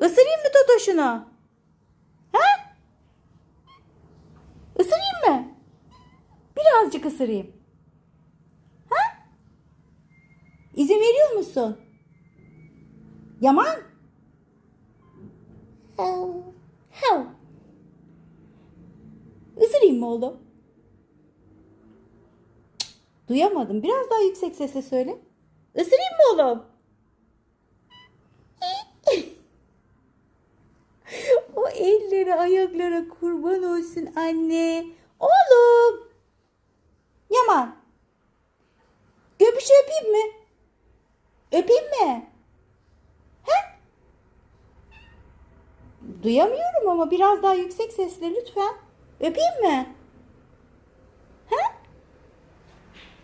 Isırayım mı Totoş'unu? Ha? Isırayım mı? Birazcık ısırayım. Ha? İzin veriyor musun? Yaman? Hav. Hav. Isırayım mı oğlum? Cık, Duyamadım. Biraz daha yüksek sesle söyle. Isırayım mı oğlum? o ellere ayaklara kurban olsun anne. Oğlum. Yaman. Göbüşü öpeyim mi? Öpeyim mi? He? Duyamıyorum ama biraz daha yüksek sesle lütfen. Öpeyim mi? He?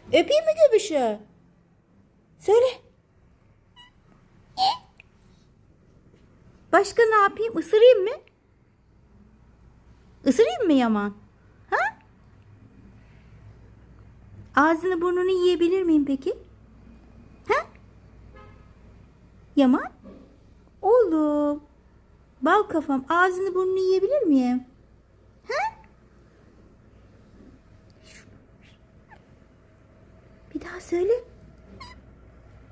Öpeyim mi göbüşü? Söyle. Başka ne yapayım? Isırayım mı? Isırayım mı Yaman? Ha? Ağzını burnunu yiyebilir miyim peki? Ha? Yaman? Oğlum. Bal kafam ağzını burnunu yiyebilir miyim? Ha? Bir daha söyle.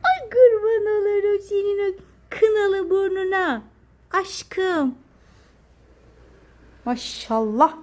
Ay kurban olurum senin o kınalı burnuna. Aşkım. Maşallah.